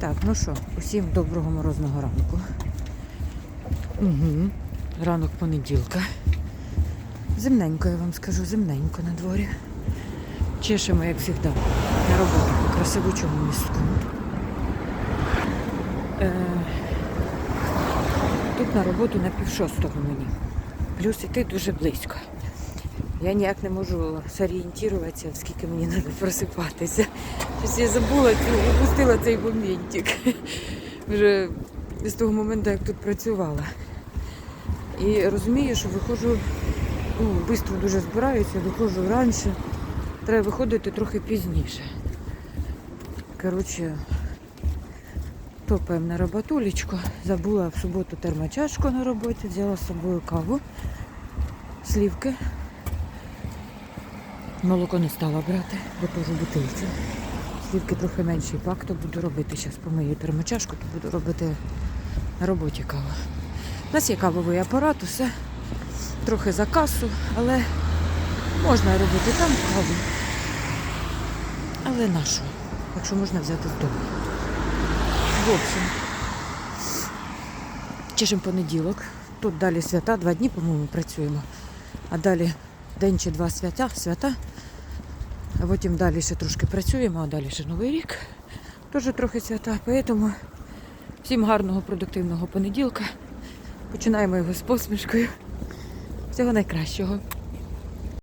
Так, ну що, усім доброго морозного ранку. Угу. Ранок понеділка. Зимненько, я вам скажу, зимненько на дворі. Чешемо, як завжди, на роботу по красивучому містку. Е, тут на роботу на пів шостого мені. Плюс іти дуже близько. Я ніяк не можу зорієнтуватися, скільки мені треба просипатися. Щось я забула цю, упустила цей моментик. Вже з того моменту, як тут працювала. І розумію, що виходжу, ну, швидко дуже збираюся, виходжу раніше. Треба виходити трохи пізніше. Коротше, топаємо на роботулечку. Забула в суботу термочашку на роботі, взяла з собою каву, слівки. Молоко не стала брати, бо теж бутильці. Слівки трохи менший пак, то буду робити. Зараз помию термочашку, то буду робити на роботі каву. У нас є кавовий апарат, усе трохи за касу, але можна робити там каву. Але на що? Якщо можна взяти з. В общем, чешем понеділок. Тут далі свята, два дні, по-моєму, працюємо. А далі день чи два свята, свята. А потім далі ще трошки працюємо, а далі ще Новий рік. Теж трохи свята. Тому всім гарного продуктивного понеділка. Починаємо його з посмішкою. Всього найкращого.